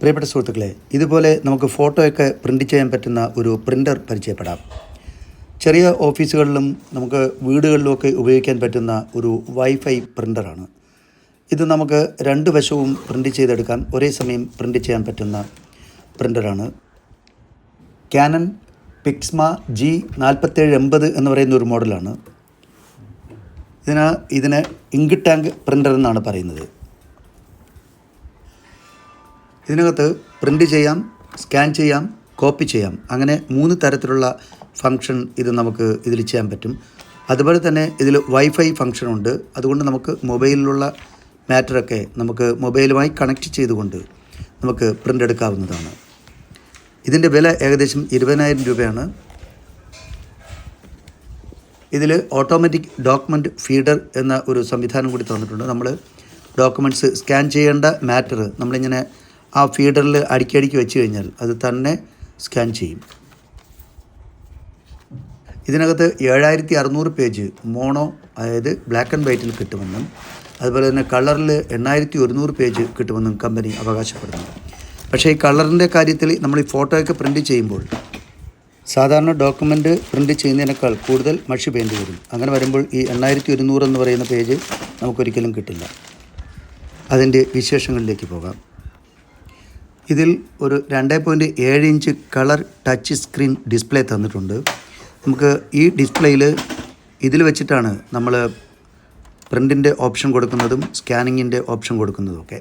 പ്രിയപ്പെട്ട സുഹൃത്തുക്കളെ ഇതുപോലെ നമുക്ക് ഫോട്ടോയൊക്കെ പ്രിന്റ് ചെയ്യാൻ പറ്റുന്ന ഒരു പ്രിന്റർ പരിചയപ്പെടാം. ചെറിയ ഓഫീസുകളിലും നമുക്ക് വീടുകളിലുമൊക്കെ ഉപയോഗിക്കാൻ പറ്റുന്ന ഒരു വൈഫൈ പ്രിന്ററാണ് ഇത് നമുക്ക് രണ്ട് വശവും പ്രിന്റ് ചെയ്തെടുക്കാൻ ഒരേ സമയം പ്രിന്റ് ചെയ്യാൻ പറ്റുന്ന പ്രിന്ററാണ് ക്യാനൻ പിക്സ്മ ജി നാൽപ്പത്തേഴ് എൺപത് എന്ന് പറയുന്ന ഒരു മോഡലാണ്. ഇതിന് ഇതിന് ഇങ്ക് ടാങ്ക് പ്രിന്റർ എന്നാണ് പറയുന്നത്. ഇതിനകത്ത് പ്രിന്റ് ചെയ്യാം സ്കാൻ ചെയ്യാം കോപ്പി ചെയ്യാം. അങ്ങനെ മൂന്ന് തരത്തിലുള്ള ഫങ്ഷൻ ഇത് നമുക്ക് ഇതിൽ ചെയ്യാൻ പറ്റും. അതുപോലെ തന്നെ ഇതിൽ വൈഫൈ ഫങ്ഷനുണ്ട് അതുകൊണ്ട് നമുക്ക് മൊബൈലിലുള്ള മാറ്ററൊക്കെ നമുക്ക് മൊബൈലുമായി കണക്റ്റ് ചെയ്തുകൊണ്ട് നമുക്ക് പ്രിന്റ് എടുക്കാവുന്നതാണ്. ഇതിന്റെ വില ഏകദേശം ഇരുപതിനായിരം രൂപയാണ്. ഇതിൽ ഓട്ടോമാറ്റിക് ഡോക്യുമെന്റ് ഫീഡർ എന്ന ഒരു സംവിധാനം കൂടി തന്നിട്ടുണ്ട്. നമ്മൾ ഡോക്യുമെന്റ്സ് സ്കാൻ ചെയ്യേണ്ട മാറ്റർ നമ്മളിങ്ങനെ ആ ഫീഡറിൽ അടിക്കടിക്ക് വെച്ച് കഴിഞ്ഞാൽ അത് തന്നെ സ്കാൻ ചെയ്യും. ഇതിനകത്ത് ഏഴായിരത്തി അറുന്നൂറ് പേജ് മോണോ അതായത് ബ്ലാക്ക് ആൻഡ് വൈറ്റിൽ കിട്ടുമെന്നും അതുപോലെ തന്നെ കളറിൽ എണ്ണായിരത്തി ഒരുന്നൂറ് പേജ് കിട്ടുമെന്നും കമ്പനി അവകാശപ്പെടുന്നു. പക്ഷേ ഈ കളറിന്റെ കാര്യത്തിൽ നമ്മൾ ഈ ഫോട്ടോയൊക്കെ പ്രിന്റ് ചെയ്യുമ്പോൾ സാധാരണ ഡോക്യുമെന്റ് പ്രിന്റ് ചെയ്യുന്നതിനേക്കാൾ കൂടുതൽ മഷി പെയിന്റ് വരും. അങ്ങനെ വരുമ്പോൾ ഈ എണ്ണായിരത്തി ഒരുന്നൂറ് എന്ന് പറയുന്ന പേജ് നമുക്കൊരിക്കലും കിട്ടില്ല. അതിന്റെ വിശേഷങ്ങളിലേക്ക് പോകാം. ഇതിൽ ഒരു രണ്ട് പോയിന്റ് ഏഴ് inch colour touch screen display തന്നിട്ടുണ്ട്. നമുക്ക് ഈ ഡിസ്പ്ലേയിൽ ഇതിൽ വെച്ചിട്ടാണ് നമ്മൾ പ്രിന്റിന്റെ ഓപ്ഷൻ കൊടുക്കുന്നതും സ്കാനിങ്ങിന്റെ ഓപ്ഷൻ കൊടുക്കുന്നതും ഒക്കെ.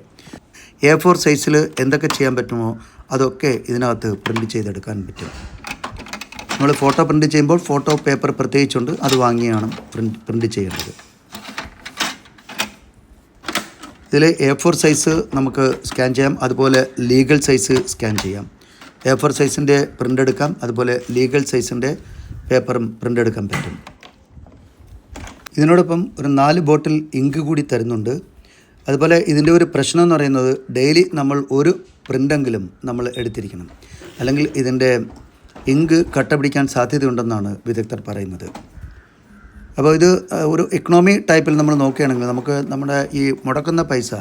എ ഫോർ സൈസിൽ എന്തൊക്കെ ചെയ്യാൻ പറ്റുമോ അതൊക്കെ ഇതിനകത്ത് പ്രിന്റ് ചെയ്തെടുക്കാൻ പറ്റും. നമ്മൾ ഫോട്ടോ പ്രിന്റ് ചെയ്യുമ്പോൾ ഫോട്ടോ പേപ്പർ പ്രത്യേകിച്ചുണ്ട് അത് വാങ്ങിയാണ് പ്രിന്റ് പ്രിന്റ് ചെയ്യേണ്ടത്. ഇതിൽ എ ഫോർ സൈസ് നമുക്ക് സ്കാൻ ചെയ്യാം. അതുപോലെ ലീഗൽ സൈസ് സ്കാൻ ചെയ്യാം. എ ഫോർ സൈസിന്റെ പ്രിന്റ് എടുക്കാം. അതുപോലെ ലീഗൽ സൈസിന്റെ പേപ്പറും പ്രിന്റ് എടുക്കാൻ പറ്റും. ഇതിനോടൊപ്പം ഒരു നാല് ബോട്ടിൽ ഇങ്ക് കൂടി തരുന്നുണ്ട്. അതുപോലെ ഇതിന്റെ ഒരു പ്രശ്നം എന്ന് പറയുന്നത് ഡെയിലി നമ്മൾ ഒരു പ്രിന്റെങ്കിലും നമ്മൾ എടുത്തിരിക്കണം. അല്ലെങ്കിൽ ഇതിന്റെ ഇങ്ക് കട്ട പിടിക്കാൻ സാധ്യതയുണ്ടെന്നാണ് വിദഗ്ധർ പറയുന്നത്. അപ്പോൾ ഇത് ഒരു ഇക്കണോമി ടൈപ്പിൽ നമ്മൾ നോക്കുകയാണെങ്കിൽ നമുക്ക് നമ്മുടെ ഈ മുടക്കുന്ന പൈസ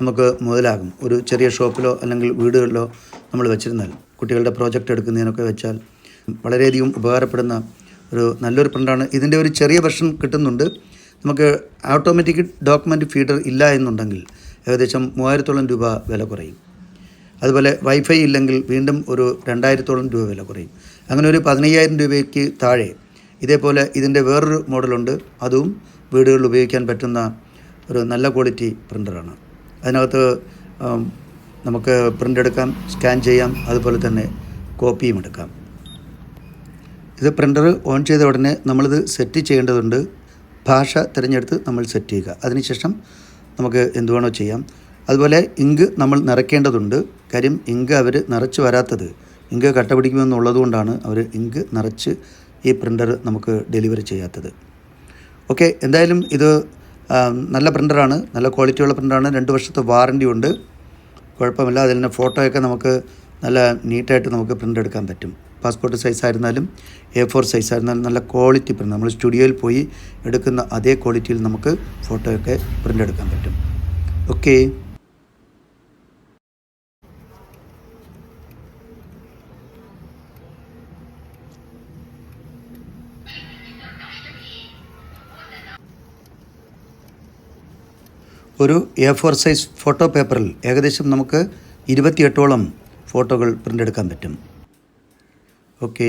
നമുക്ക് മുതലാകും. ഒരു ചെറിയ ഷോപ്പിലോ അല്ലെങ്കിൽ വീടുകളിലോ നമ്മൾ വെച്ചിരുന്നാൽ കുട്ടികളുടെ പ്രോജക്റ്റ് എടുക്കുന്നതിനൊക്കെ വെച്ചാൽ വളരെയധികം ഉപകാരപ്പെടുന്ന ഒരു നല്ലൊരു പ്രിന്റാണ് ഇതിന്റെ ഒരു ചെറിയ വെർഷൻ കിട്ടുന്നുണ്ട്. നമുക്ക് ഓട്ടോമാറ്റിക് ഡോക്യുമെന്റ് ഫീഡർ ഇല്ല എന്നുണ്ടെങ്കിൽ ഏകദേശം മൂവായിരത്തോളം രൂപ വില കുറയും. അതുപോലെ വൈഫൈ ഇല്ലെങ്കിൽ വീണ്ടും ഒരു രണ്ടായിരത്തോളം രൂപ വില കുറയും. അങ്ങനെ ഒരു പതിനയ്യായിരം രൂപയ്ക്ക് താഴെ ഇതേപോലെ ഇതിന്റെ വേറൊരു മോഡലുണ്ട്. അതും വീടുകളിൽ ഉപയോഗിക്കാൻ പറ്റുന്ന ഒരു നല്ല ക്വാളിറ്റി പ്രിന്ററാണ്. അതിനകത്ത് നമുക്ക് പ്രിന്റ് എടുക്കാം സ്കാൻ ചെയ്യാം അതുപോലെ തന്നെ കോപ്പിയും എടുക്കാം. ഇത് പ്രിന്റർ ഓൺ ചെയ്ത ഉടനെ നമ്മളിത് സെറ്റ് ചെയ്യേണ്ടതുണ്ട്. ഭാഷ തിരഞ്ഞെടുത്ത് നമ്മൾ സെറ്റ് ചെയ്യുക. അതിനുശേഷം നമുക്ക് എന്തു വേണോ ചെയ്യാം. അതുപോലെ ഇങ്ക് നമ്മൾ നിറയ്ക്കേണ്ടതുണ്ട്. കാര്യം ഇങ്ക് അവർ നിറച്ച് വരാത്തത്. ഇങ്ക് കട്ട പിടിക്കുമെന്നുള്ളത് കൊണ്ടാണ് അവർ ഇങ്ക് നിറച്ച് ഈ പ്രിന്റർ നമുക്ക് ഡെലിവറി ചെയ്യാത്തത്. ഓക്കെ എന്തായാലും ഇത് നല്ല പ്രിന്ററാണ് നല്ല ക്വാളിറ്റിയുള്ള പ്രിന്ററാണ് രണ്ട് വർഷത്തെ വാറന്റി ഉണ്ട്. കുഴപ്പമില്ല അതിൽ ഫോട്ടോയൊക്കെ നമുക്ക് നല്ല നീറ്റായിട്ട് നമുക്ക് പ്രിന്റ് എടുക്കാൻ പറ്റും. പാസ്പോർട്ട് സൈസ് ആയിരുന്നാലും എ ഫോർ സൈസ് ആയിരുന്നാലും നല്ല ക്വാളിറ്റി പ്രിന്റ്. നമ്മൾ സ്റ്റുഡിയോയിൽ പോയി എടുക്കുന്ന അതേ ക്വാളിറ്റിയിൽ നമുക്ക് ഫോട്ടോയൊക്കെ പ്രിന്റ് എടുക്കാൻ പറ്റും. ഓക്കെ. ഒരു എ ഫോർ സൈസ് ഫോട്ടോ പേപ്പറിൽ ഏകദേശം നമുക്ക് ഇരുപത്തിയെട്ടോളം ഫോട്ടോകൾ പ്രിന്റ് എടുക്കാൻ പറ്റും. ഓക്കെ.